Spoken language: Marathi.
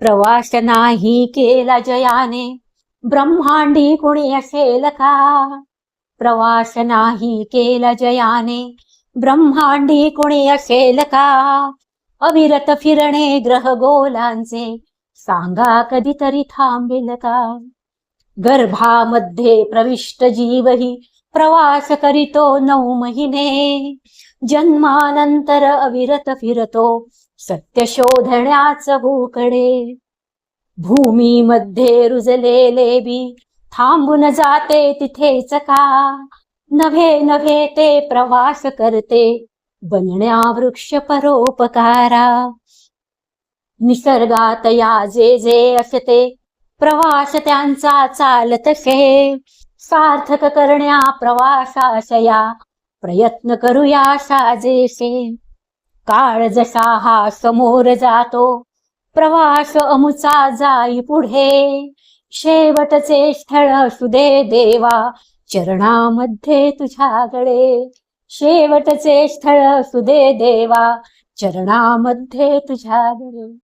प्रवास नाही केला जयाने. ब्रह्मांडी कुणी असेल का? प्रवास नाही केला जयाने. ब्रह्मांडी कुणी असेल का? अविरत फिरणे ग्रह गोलांचे सांगा कधीतरी थांबेल का? गर्भामध्ये प्रविष्ट जीवही प्रवास करीतो नऊ महिने. जन्मानंतर अविरत फिरतो सत्य शोधण्याच भूकडे. भूमीमध्ये रुजलेले बी थांबून जाते तिथेच का? नव्हे नव्हे ते प्रवास करते बनण्या वृक्ष परोपकारा. निसर्गात या जे जे असते प्रवास त्यांचा चालत शे. सार्थक करण्या प्रवासाशया प्रयत्न करूया साजेसे काळ जसा हा समोर जातो प्रवास अमुचा जाई पुढे. शेवटचे स्थळ असू दे देवा चरणामध्ये तुझ्याकडे. शेवटचे स्थळ असू दे देवा चरणामध्ये तुझ्याकडे.